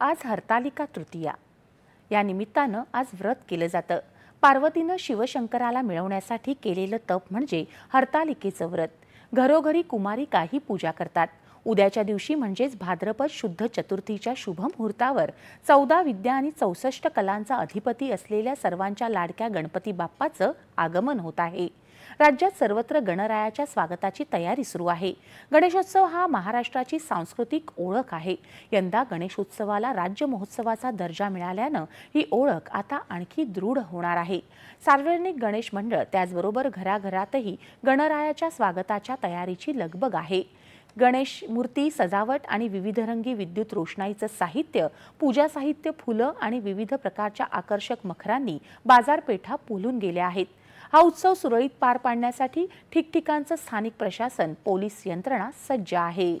आज हरतालिका तृतीया. या निमित्तानं आज व्रत केलं जातं. पार्वतीनं शिवशंकराला मिळवण्यासाठी केलेलं तप म्हणजे हरतालिकेचं व्रत. घरोघरी कुमारिका ही पूजा करतात. उद्याच्या दिवशी म्हणजेच भाद्रपद शुद्ध चतुर्थीच्या शुभ मुहूर्तावर चौदा विद्या आणि चौसष्ट कलांचा अधिपती असलेल्या सर्वांच्या लाडक्या गणपती बाप्पाचं आगमन होत आहे. राज्यात सर्वत्र गणरायाच्या स्वागताची तयारी सुरू आहे. गणेशोत्सव हा महाराष्ट्राची सांस्कृतिक ओळख आहे. यंदा गणेशोत्सवाला राज्य महोत्सवाचा दर्जा मिळाल्यानं ही ओळख आता आणखी दृढ होणार आहे. सार्वजनिक गणेश मंडळ त्याचबरोबर घराघरातही गणरायाच्या स्वागताच्या तयारीची लगबग आहे. गणेश मूर्ती सजावट आणि विविधरंगी विद्युत रोषणाईचं साहित्य पूजा साहित्य फुलं आणि विविध प्रकारच्या आकर्षक मखरांनी बाजारपेठा पुलून गेल्या आहेत. हा उत्सव सुरळीत पार पाडण्यासाठी ठिकठिकाणचं स्थानिक प्रशासन पोलीस यंत्रणा सज्ज आहे.